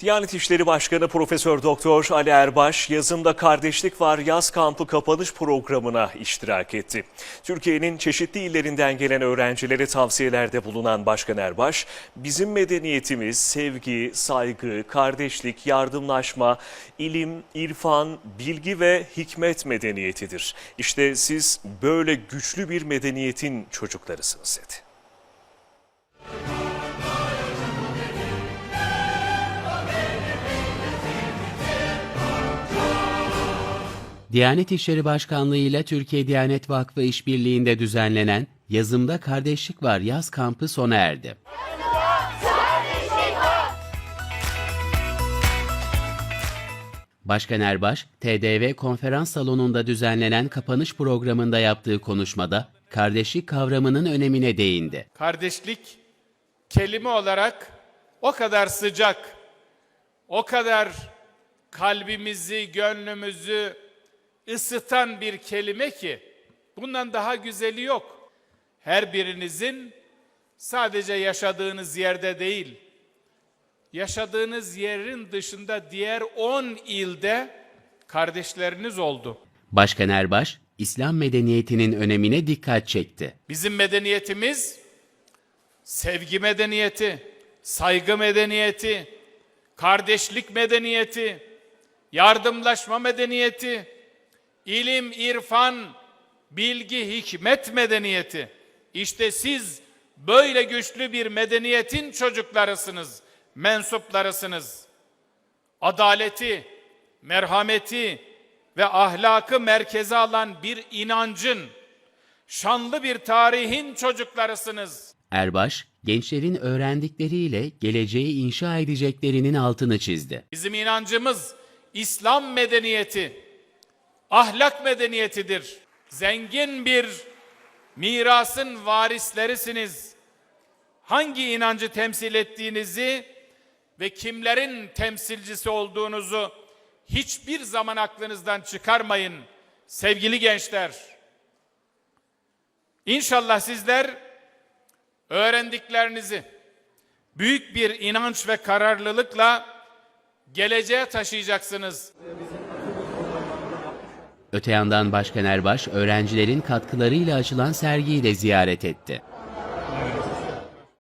Diyanet İşleri Başkanı Profesör Doktor Ali Erbaş yazımda kardeşlik var yaz kampı kapanış programına iştirak etti. Türkiye'nin çeşitli illerinden gelen öğrencilere tavsiyelerde bulunan Başkan Erbaş, bizim medeniyetimiz sevgi, saygı, kardeşlik, yardımlaşma, ilim, irfan, bilgi ve hikmet medeniyetidir. İşte siz böyle güçlü bir medeniyetin çocuklarısınız dedi. Diyanet İşleri Başkanlığı ile Türkiye Diyanet Vakfı işbirliğinde düzenlenen Yazımda Kardeşlik Var yaz kampı sona erdi. Başkan Erbaş, TDV konferans salonunda düzenlenen kapanış programında yaptığı konuşmada kardeşlik kavramının önemine değindi. Kardeşlik kelime olarak o kadar sıcak, o kadar kalbimizi, gönlümüzü ısıtan bir kelime ki bundan daha güzeli yok. Her birinizin sadece yaşadığınız yerde değil, yaşadığınız yerin dışında diğer 10 ilde kardeşleriniz oldu. Başkan Erbaş, İslam medeniyetinin önemine dikkat çekti. Bizim medeniyetimiz sevgi medeniyeti, saygı medeniyeti, kardeşlik medeniyeti, yardımlaşma medeniyeti, ilim, irfan, bilgi, hikmet medeniyeti. İşte siz böyle güçlü bir medeniyetin çocuklarısınız, mensuplarısınız. Adaleti, merhameti ve ahlakı merkeze alan bir inancın, şanlı bir tarihin çocuklarısınız. Erbaş, gençlerin öğrendikleriyle geleceği inşa edeceklerinin altını çizdi. Bizim inancımız İslam medeniyeti, ahlak medeniyetidir. Zengin bir mirasın varislerisiniz. Hangi inancı temsil ettiğinizi ve kimlerin temsilcisi olduğunuzu hiçbir zaman aklınızdan çıkarmayın sevgili gençler. İnşallah sizler öğrendiklerinizi büyük bir inanç ve kararlılıkla geleceğe taşıyacaksınız. Öte yandan Başkan Erbaş, öğrencilerin katkılarıyla açılan sergiyi de ziyaret etti.